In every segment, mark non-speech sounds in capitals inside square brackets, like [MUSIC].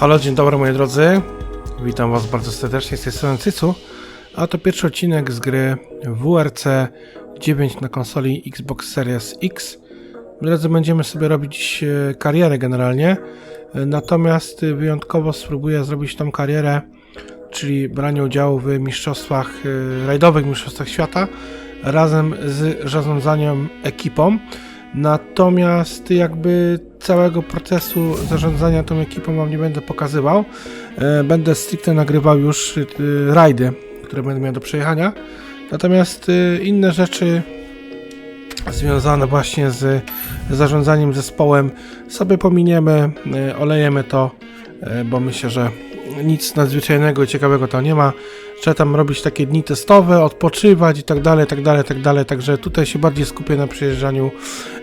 Halo, dzień dobry moi drodzy. Witam was bardzo serdecznie z tej strony Cycu. A to pierwszy odcinek z gry WRC 9 na konsoli Xbox Series X. Drodzy, będziemy sobie robić e, karierę generalnie. E, Natomiast e, wyjątkowo spróbuję zrobić tą karierę, czyli branie udziału w mistrzostwach, rajdowych mistrzostwach świata razem z zarządzaniem ekipą. Natomiast jakby całego procesu zarządzania tą ekipą wam nie będę pokazywał. E, Będę stricte nagrywał już e, rajdy, które będę miał do przejechania. Natomiast e, inne rzeczy związane właśnie z zarządzaniem zespołem sobie pominiemy, olejemy to, bo myślę, że nic nadzwyczajnego i ciekawego tam nie ma. Trzeba tam robić takie dni testowe, odpoczywać i tak dalej, tak dalej, tak dalej. Także tutaj się bardziej skupię na przejeżdżaniu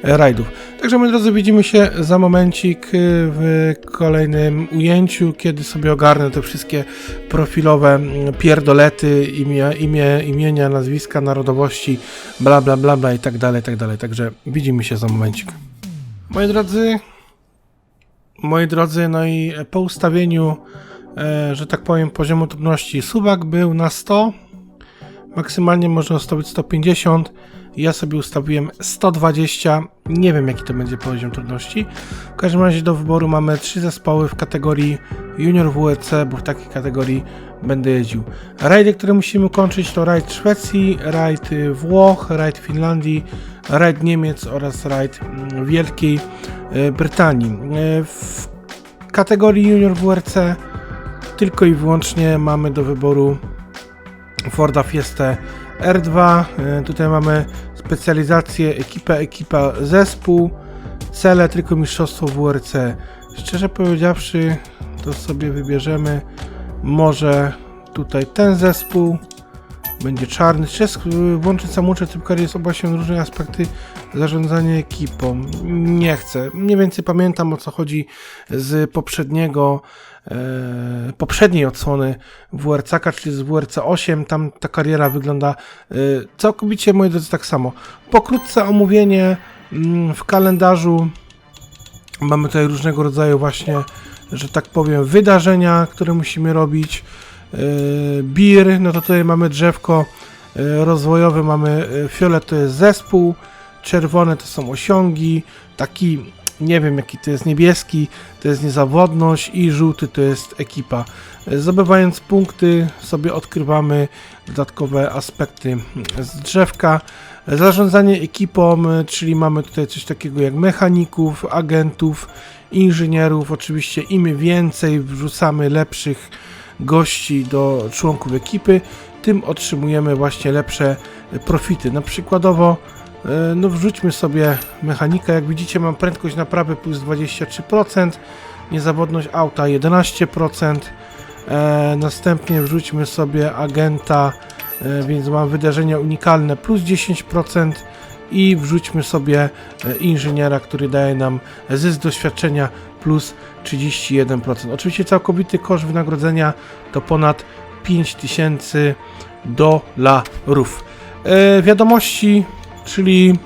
e, rajdów. Także moi drodzy, widzimy się za momencik e, w kolejnym ujęciu, kiedy sobie ogarnę te wszystkie profilowe pierdolety, imię, imię, imienia, nazwiska, narodowości, bla bla bla bla i tak dalej, tak dalej. Także widzimy się za momencik. Moi drodzy, moi drodzy, no i po ustawieniu, że tak powiem, poziomu trudności suwak był na 100, maksymalnie można ustawić 150, ja sobie ustawiłem 120, nie wiem jaki to będzie poziom trudności. W każdym razie do wyboru mamy trzy zespoły w kategorii Junior WRC, bo w takiej kategorii będę jeździł. Rajdy, które musimy kończyć to rajd Szwecji, rajd Włoch, rajd Finlandii, rajd Niemiec oraz rajd mm, Wielkiej y, Brytanii. Y, W kategorii Junior WRC tylko i wyłącznie mamy do wyboru Forda Fiesta R2. E, Tutaj mamy specjalizację ekipa, ekipa, zespół, cele tylko mistrzostwo WRC. Szczerze powiedziawszy, to sobie wybierzemy może tutaj ten zespół. Będzie czarny. Czesk włączyć samouczek typkar jest właśnie różne aspekty zarządzania ekipą. Nie chcę. Mniej więcej pamiętam o co chodzi z poprzedniego e, poprzedniej odsłony WRC-ka, czyli z WRC 8, tam ta kariera wygląda e, całkowicie, moi drodzy, tak samo. Pokrótce omówienie mm, w kalendarzu mamy tutaj różnego rodzaju właśnie, że tak powiem, wydarzenia, które musimy robić. E, Bir, no to tutaj mamy drzewko e, rozwojowe, mamy e, fiolet to jest zespół, czerwone to są osiągi, taki nie wiem jaki to jest niebieski, to jest niezawodność i żółty to jest ekipa. Zdobywając punkty sobie odkrywamy dodatkowe aspekty z drzewka. Zarządzanie ekipą, czyli mamy tutaj coś takiego jak mechaników, agentów, inżynierów. Oczywiście im więcej wrzucamy lepszych gości do członków ekipy, tym otrzymujemy właśnie lepsze profity. Na przykładowo E, No wrzućmy sobie mechanika. Jak widzicie mam prędkość naprawy plus 23%, niezawodność auta 11%. E, następnie wrzućmy sobie agenta, e, więc mam wydarzenia unikalne plus 10% i wrzućmy sobie e, inżyniera, który daje nam zysk doświadczenia plus 31%. Oczywiście całkowity koszt wynagrodzenia to ponad 5000 dolarów. E, wiadomości czyli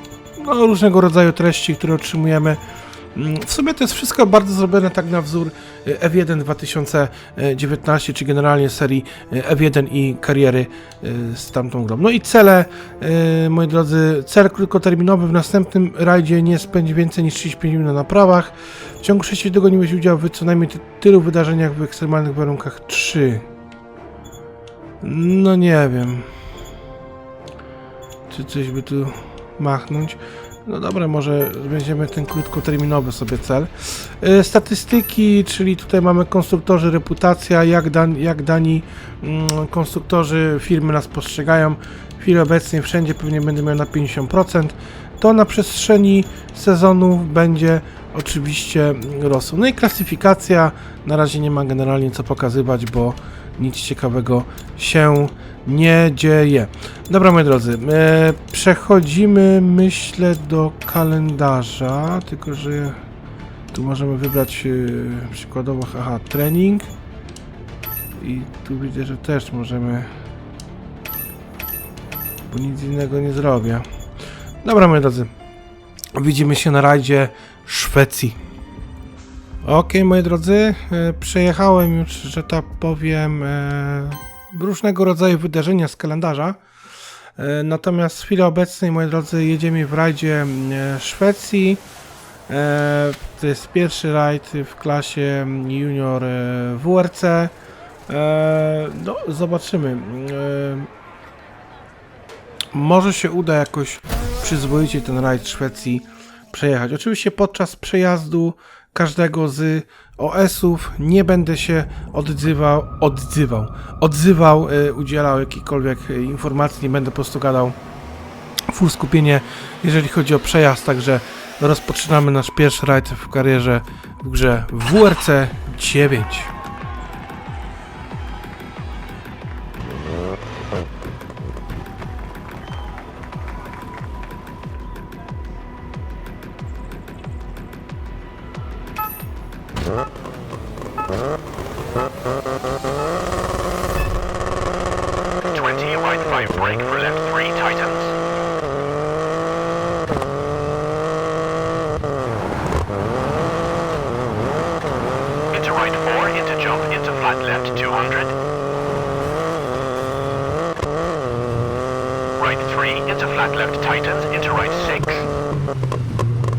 no, różnego rodzaju treści, które otrzymujemy. Mm, W sumie to jest wszystko bardzo zrobione tak na wzór y, F1 2019, czy generalnie serii y, F1 i kariery y, z tamtą grą. No i cele, moi drodzy, cel krótkoterminowy w następnym rajdzie nie spędzi więcej niż 35 minut na naprawach. W ciągu 6 tygodni weź udział w co najmniej ty- tylu wydarzeniach w ekstremalnych warunkach 3. No nie wiem. Czy coś by tu machnąć. No dobra, może weźmiemy ten krótkoterminowy sobie cel. E, Statystyki, czyli tutaj mamy konstruktorzy, reputacja, jak, dan, jak dani mm, konstruktorzy firmy nas postrzegają. W chwili obecnej wszędzie pewnie będę miał na 50%. To na przestrzeni sezonów będzie oczywiście rosło. No i klasyfikacja, na razie nie ma generalnie co pokazywać, bo nic ciekawego się nie dzieje. Dobra, moi drodzy, e, przechodzimy, myślę, do kalendarza, tylko że tu możemy wybrać e, przykładowo, aha, trening i tu widzę, że też możemy, bo nic innego nie zrobię. Dobra, moi drodzy, widzimy się na rajdzie Szwecji. Okej, moi drodzy, e, przejechałem już, że tak powiem, e, różnego rodzaju wydarzenia z kalendarza. E, Natomiast w chwili obecnej, moi drodzy, jedziemy w rajdzie Szwecji. To jest pierwszy rajd w klasie junior WRC. No, zobaczymy. Może się uda jakoś przyzwoicie ten rajd Szwecji przejechać. Oczywiście podczas przejazdu każdego z OS-ów nie będę się odzywał, odzywał, odzywał, y, udzielał jakichkolwiek y, informacji, nie będę po prostu gadał full skupienie, jeżeli chodzi o przejazd, także rozpoczynamy nasz pierwszy rajd w karierze w grze WRC 9. flat left Titan, into right 6.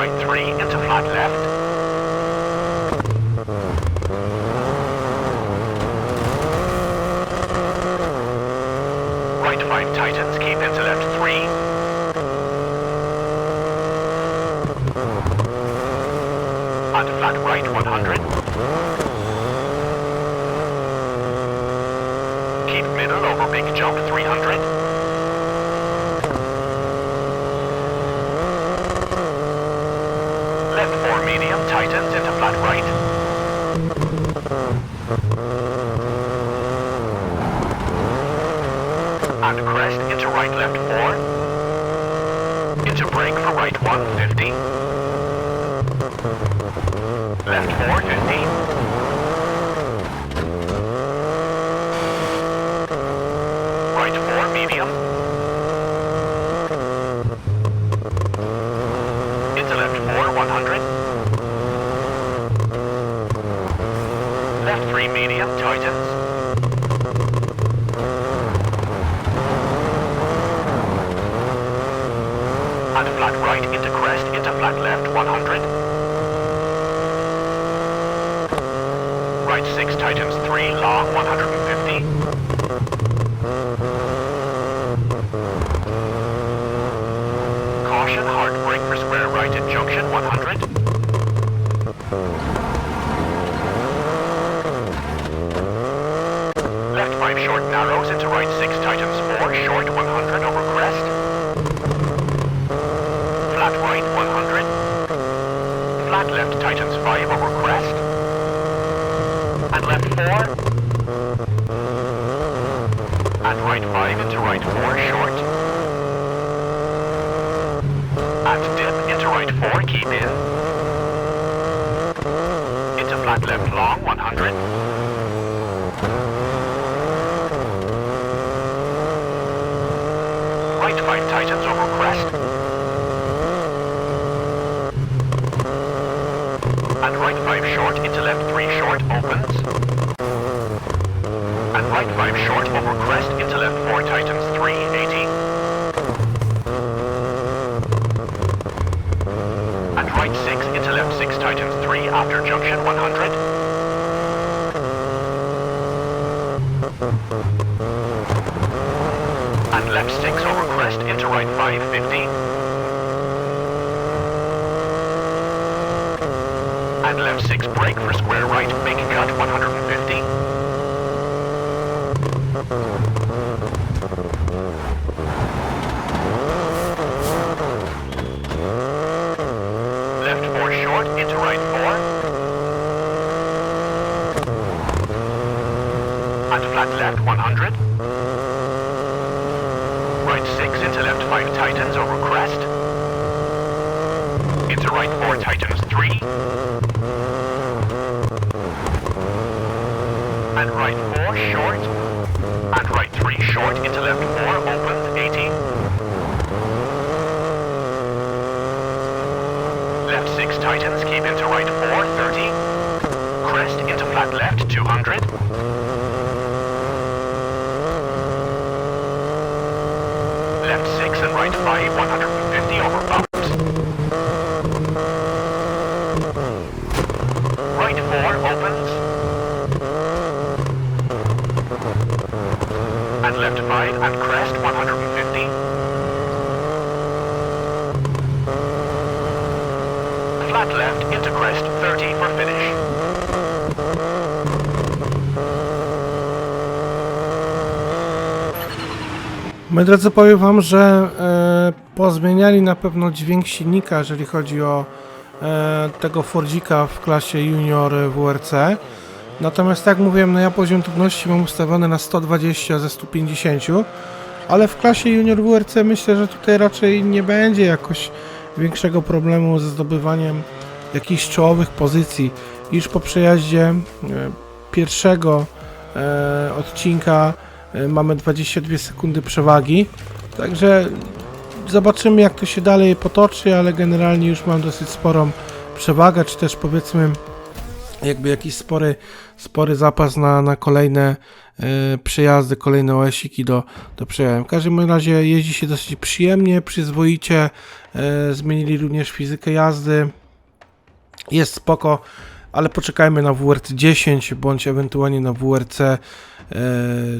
Brake for right three into flat left. 150. Left 4. Right into crest into flat left 100. Right 6 tightens 3 long 150. Caution hard brake for square right at junction 100. Left 5 short narrows into right 6 tightens 4 short 100 over crest. Flat right 100. Flat left Titan's 5 over crest. And left 4. And right 5 into right 4 short. And dip into right 4, keep in. Into flat left long 100. Right 5 tightens over crest. And right 5 short into left 3 short opens. Right short over crest into left 4 Titans 3, 80. And right 6 into left 6 Titans 3 after junction 100. And left 6 over crest into right 5, 50. And left 6 brake for square right, big cut 150. Short, into right four. Right six into left five Titans over crest. Into right four Titans three. Short. And right 3 short into left 4 opens 80. Left 6 tightens keep into right 4 30. Crest into flat left 200. Left 6 and right 5 150 over bumps. 5 and crest 150. Flat left into crest 30 for finish. Moi drodzy, powiem wam, że e, pozmieniali na pewno dźwięk silnika, jeżeli chodzi o e, tego Fordzika w klasie Junior WRC. Natomiast tak mówiłem, no ja poziom trudności mam ustawiony na 120 ze 150, ale w klasie Junior WRC myślę, że tutaj raczej nie będzie jakoś większego problemu ze zdobywaniem jakichś czołowych pozycji. Już po przejaździe e, pierwszego e, odcinka e, mamy 22 sekundy przewagi. Także zobaczymy jak to się dalej potoczy, ale generalnie już mam dosyć sporą przewagę, czy też powiedzmy jakby jakiś spory, spory zapas na, na kolejne y, kolejne OSiki do, do przejawu. W każdym razie jeździ się dosyć przyjemnie, przyzwoicie. Y, zmienili również fizykę jazdy. Jest spoko, ale poczekajmy na WRC 10 bądź ewentualnie na WRC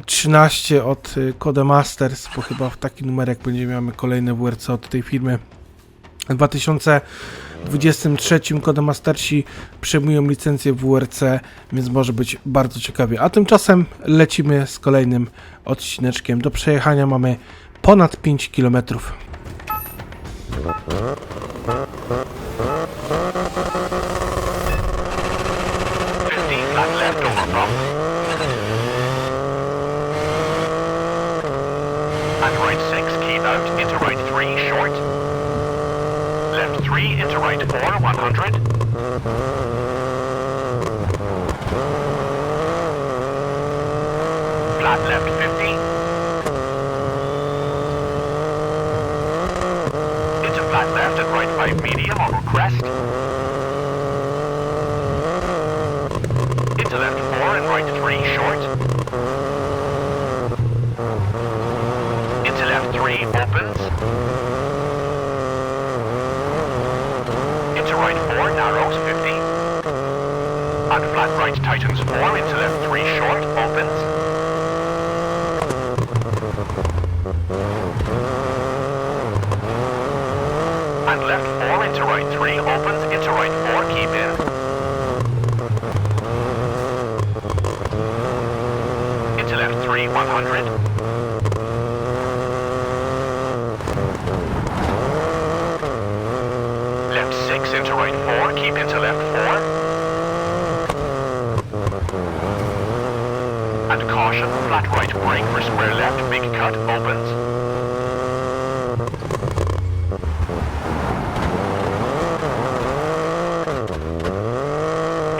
13 e, od Codemasters, bo chyba w taki numerek będziemy miały kolejne WRC od tej firmy. 2000 23 Codemastersi przejmują licencję WRC, więc może być bardzo ciekawie. A tymczasem lecimy z kolejnym odcineczkiem. Do przejechania mamy ponad 5 kilometrów. 4 50. And flat right tightens 4 into left 3 short opens. And left 4 into right 3 opens into right 4 keep in. Into left 3, 100. Left 6 into right 4, keep into left 4. And caution, flat right brake for square left, big cut, opens.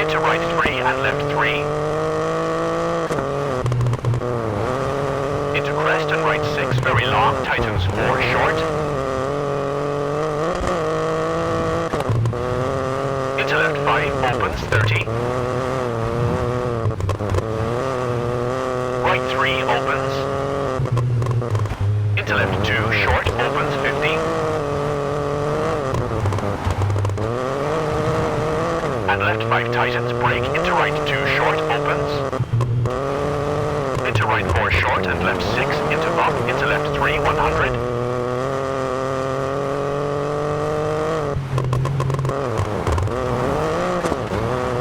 Into right 3 and left 3. Into crest and right 6, very long, tightens 4 short. Left 5 tightens, brake, into right 2, short, opens. Into right 4 short and left 6 into bump, into left 3 100.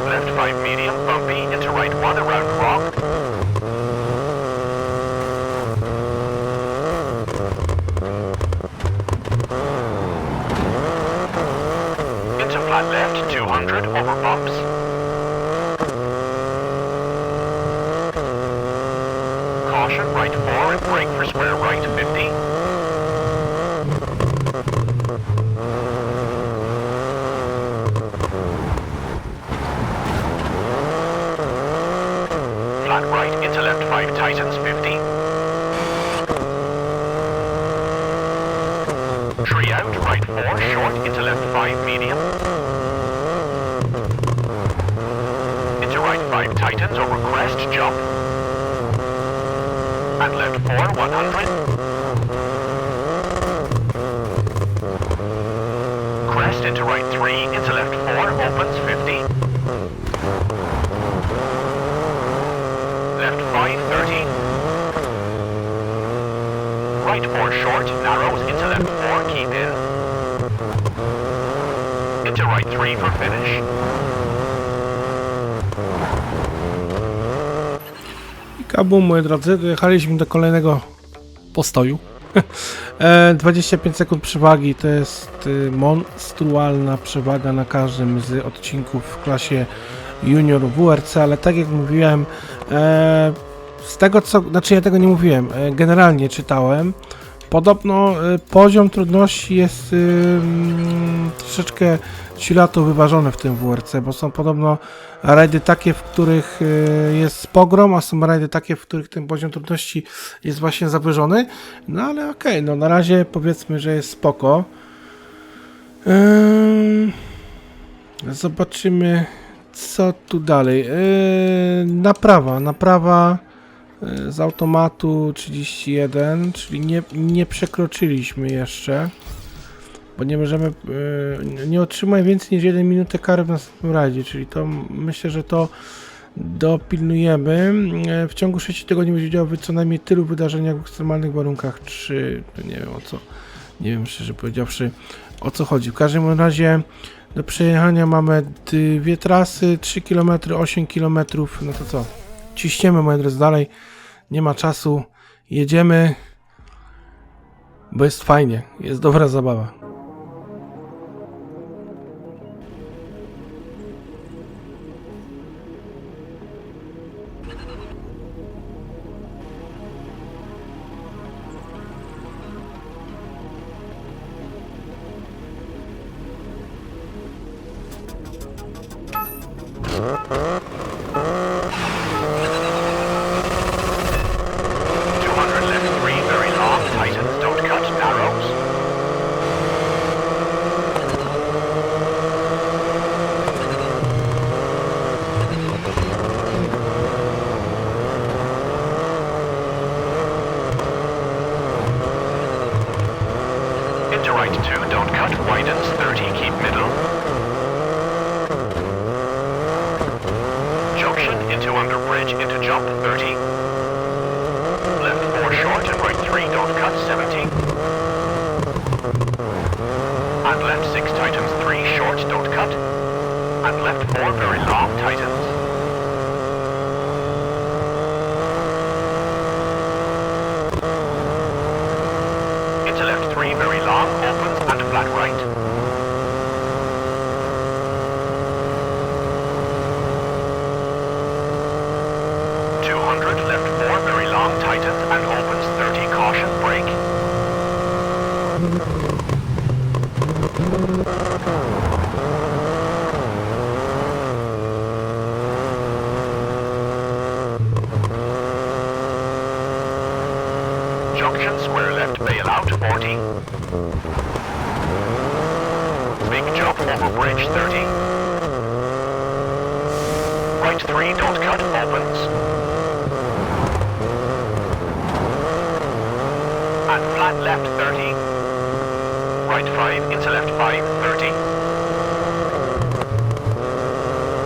Left 5 medium, bumpy, into right 1 around rock. Into flat left 200 over bumps. Caution, right 4 and brake for square right 50. Flat right into left 5 Titans 50. Tree out, right 4 short into left 5 medium. Into right 5 crest jump. And left 4 100. Crest into right 3 into left 4 opens 50. Left 5 30. Right 4 short, narrows into left 4, keep in. Into right 3 for finish. Kabum, moi drodzy, dojechaliśmy do kolejnego postoju. [LAUGHS] E, 25 sekund przewagi to jest y, monstrualna przewaga na każdym z odcinków w klasie Junior WRC, ale tak jak mówiłem, e, z tego co, znaczy ja tego nie mówiłem, e, generalnie czytałem, podobno e, poziom trudności jest y, mm, troszeczkę cilato wyważony w tym WRC, bo są podobno rajdy takie, w których y, jest pogrom, a są rajdy takie, w których ten poziom trudności jest właśnie zawyżony. No ale okej, no na razie powiedzmy, że jest spoko. Ym, zobaczymy, co tu dalej. Naprawa, naprawa z automatu 31, czyli nie, nie przekroczyliśmy jeszcze. Bo nie możemy, yy, nie otrzymaj więcej niż 1 minutę kary w następnym rajdzie, czyli to myślę, że to dopilnujemy. Yy, W ciągu 6 tygodni będzie działo co najmniej tylu wydarzeniach w ekstremalnych warunkach, czy nie wiem o co, nie wiem szczerze powiedziawszy o co chodzi. W każdym razie do przejechania mamy dwie trasy, 3 km, 8 km, no to co, ciśniemy moi drodzy dalej, nie ma czasu, jedziemy, bo jest fajnie, jest dobra zabawa. Two hundred left three, very long, tightens, don't cut, narrows. Into right two, don't cut, widens, thirty, keep middle. Junction into under bridge, into jump, thirty. Left 4 short and right 3 don't cut 70. And left 6 tightens 3 short don't cut. And left 4 very long tightens. Into left 3 very long opens and flat right. Two hundred left four, very long tightens and opens thirty caution brake. Junction square left bail out forty. Big jump over bridge thirty. Right three don't cut opens. And flat left 30. Right 5 into left 5, 30.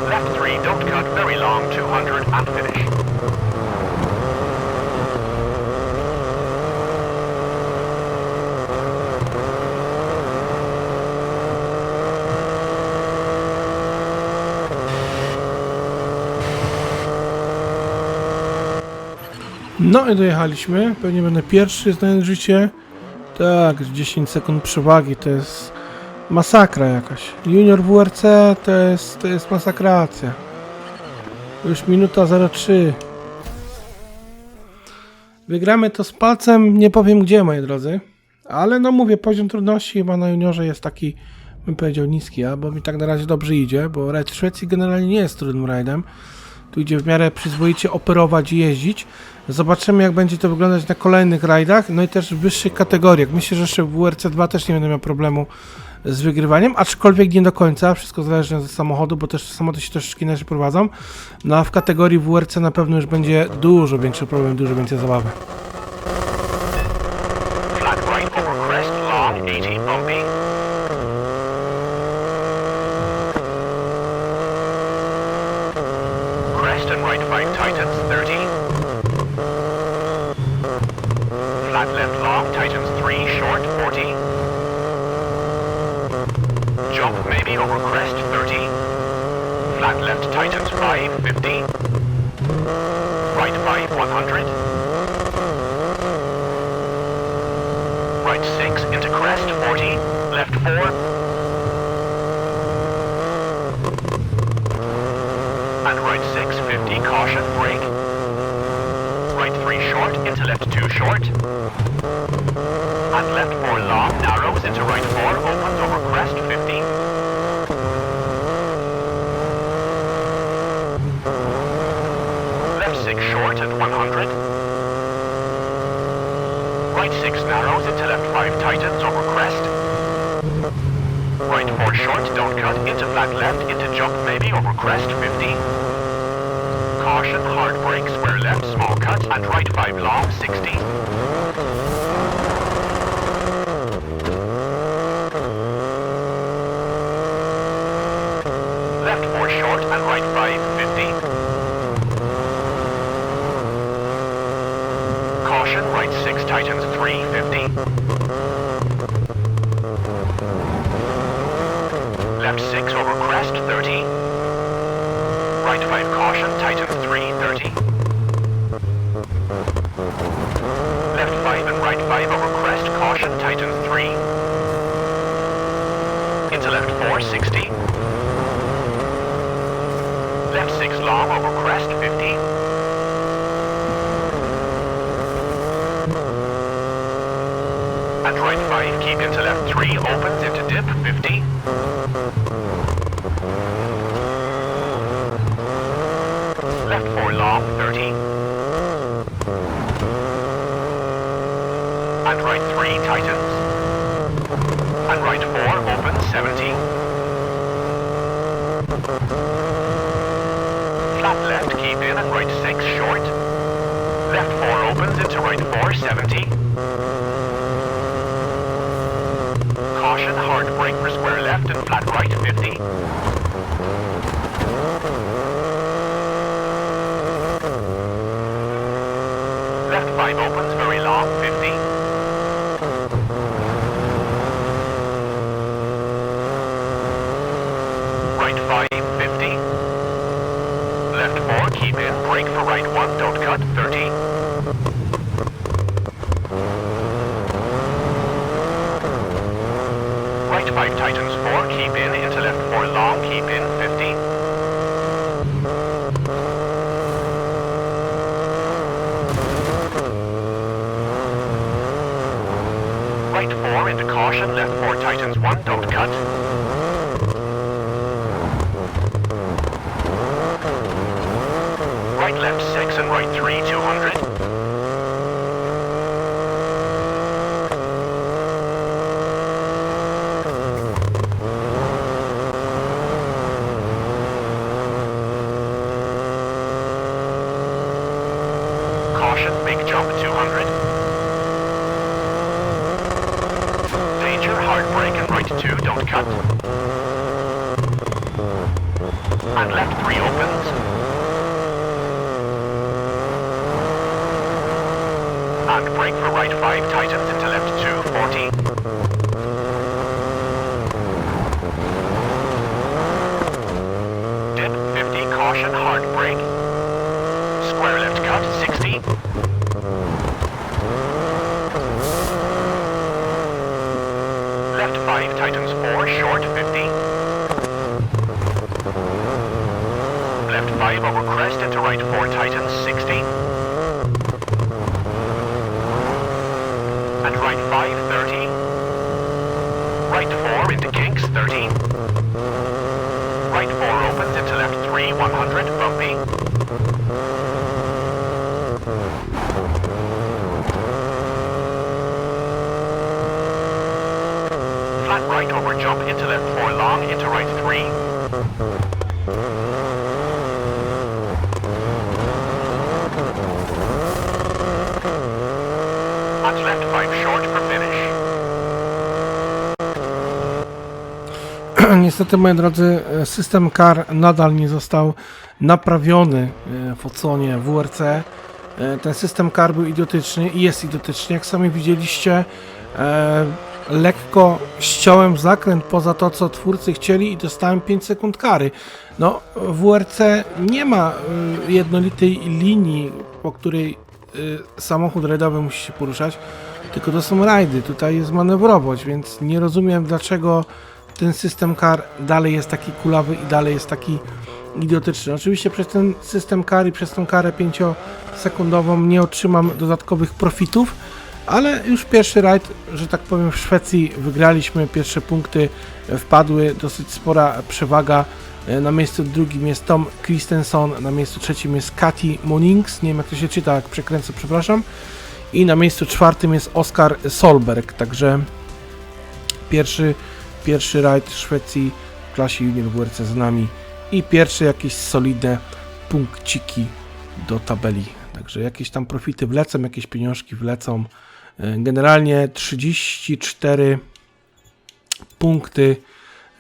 Left 3, don't cut, very long, 200 and finish. No i dojechaliśmy. Pewnie będę pierwszy znając życie. Tak, 10 sekund przewagi to jest masakra jakaś. Junior WRC to jest, to jest masakracja. Już minuta 03. Wygramy to z palcem, nie powiem gdzie, moi drodzy. Ale no mówię, poziom trudności chyba na juniorze jest taki, bym powiedział, niski, a bo mi tak na razie dobrze idzie, bo rajd Szwecji generalnie nie jest trudnym rajdem. Tu idzie w miarę przyzwoicie operować i jeździć. Zobaczymy, jak będzie to wyglądać na kolejnych rajdach, no i też w wyższych kategoriach. Myślę, że jeszcze w WRC 2 też nie będę miał problemu z wygrywaniem, aczkolwiek nie do końca, wszystko zależy od samochodu, bo też samochody się troszeczkę inaczej prowadzą. No a w kategorii WRC na pewno już będzie dużo większy problem, dużo więcej zabawy. Flat right long, 80 bumpy. And right 6, 50. Caution, brake. Right 3 short into left 2 short. And left 4 long, narrows into right 4, opens over crest, 50. Left 6 short at 100. Right 6 narrows into left 5 tightens over crest. Right 4 short, don't cut, into flat left, into jump maybe over crest, 50. Caution, hard brake, left, small cut, and right 5 long, 60. Left 4 short, and right 5, 50. Caution, right 6 tightens 350. Left 6 over crest 30. Right 5 caution, tightens 330. Left 5 and right 5 over crest, caution, Titan 3. Into left 4, 60. Left 6 long over crest 50. And right 5, keep into left 3, opens into dip, 50. Left 4 long, 30. And right 3, tightens. And right 4, opens, 70. Flat left, keep in, and right 6, short. Left 4 opens into right 4, 70. Caution, hard brake for square left and flat right 50. Left 5 opens very long 50. Right 5 50. 4 brake for right 1, don't cut 30. Right 5 tightens 4, keep in, into left 4 long, keep in, 50. Right 4 into caution, left 4 tightens 1, don't cut. about 60. Left 5, Titans 4, short 50. Left 5 over crest into right 4, Titans 60. And right 5, 30. Right 4 into kinks 30. Right 4 opens into left 3, 100, bumpy. Jump into left 4 long, into right 3. Onto left 5 short for finish. [CLEARS THROAT] Niestety, moi drodzy, system CAR nadal nie został naprawiony e, w oconie WRC. E, Ten system CAR był idiotyczny i jest idiotyczny. Jak sami widzieliście, e, lekko ściąłem zakręt poza to, co twórcy chcieli i dostałem 5 sekund kary. No, w WRC nie ma e, jednolitej linii, po której e, samochód rajdowy musi się poruszać, tylko to są rajdy. Tutaj jest manewrowość, więc nie rozumiem, dlaczego ten system kar dalej jest taki kulawy i dalej jest taki idiotyczny. Oczywiście przez ten system kar i przez tą karę 5-sekundową nie otrzymam dodatkowych profitów, ale już pierwszy rajd, że tak powiem, w Szwecji wygraliśmy, pierwsze punkty wpadły, dosyć spora przewaga. E, Na miejscu drugim jest Tom Christensen, na miejscu trzecim jest Kati Monings, nie wiem jak to się czyta, jak przekręcę, przepraszam. I na miejscu czwartym jest Oskar Solberg, także pierwszy pierwszy rajd Szwecji w klasie junior WRC z nami i pierwsze jakieś solidne punkciki do tabeli. Także jakieś tam profity wlecą, jakieś pieniążki wlecą. E, Generalnie 34 punkty,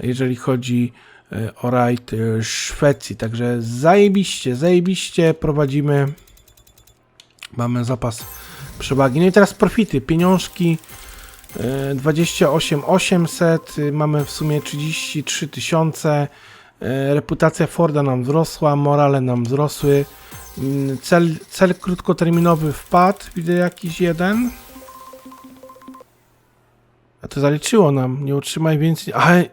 jeżeli chodzi e, o rajd e, Szwecji. Także zajebiście, zajebiście prowadzimy. Mamy zapas przewagi. No i teraz profity, pieniążki. E, 28 800, y, mamy w sumie 33 tysiące. Reputacja Forda nam wzrosła, morale nam wzrosły. Mm, Cel, cel krótkoterminowy wpadł, widzę jakiś jeden. A to zaliczyło nam, nie utrzymaj więcej. Ale.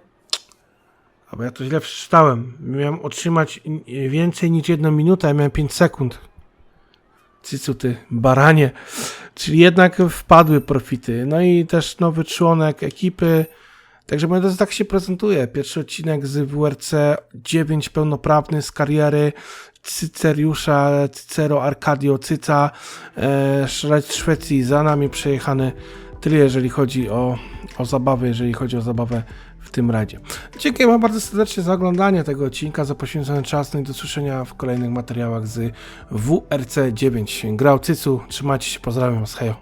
Albo ja to źle przeczytałem. Miałem otrzymać więcej niż jedną minutę, a miałem 5 sekund. Cycu ty, baranie. Czyli jednak wpadły profity. No i też nowy członek ekipy. Także moi drodzy, tak się prezentuje. Pierwszy odcinek z WRC 9 pełnoprawny z kariery Cyceriusza, Cycero Arcadio Cyca. E, Szwecji za nami przejechany. Tyle jeżeli chodzi o, o zabawę, jeżeli chodzi o zabawę w tym rajdzie. Dziękuję Wam bardzo serdecznie za oglądanie tego odcinka, za poświęcony czas no i do słyszenia w kolejnych materiałach z WRC 9. Grał Cycu, trzymajcie się, pozdrawiam Was, hejo.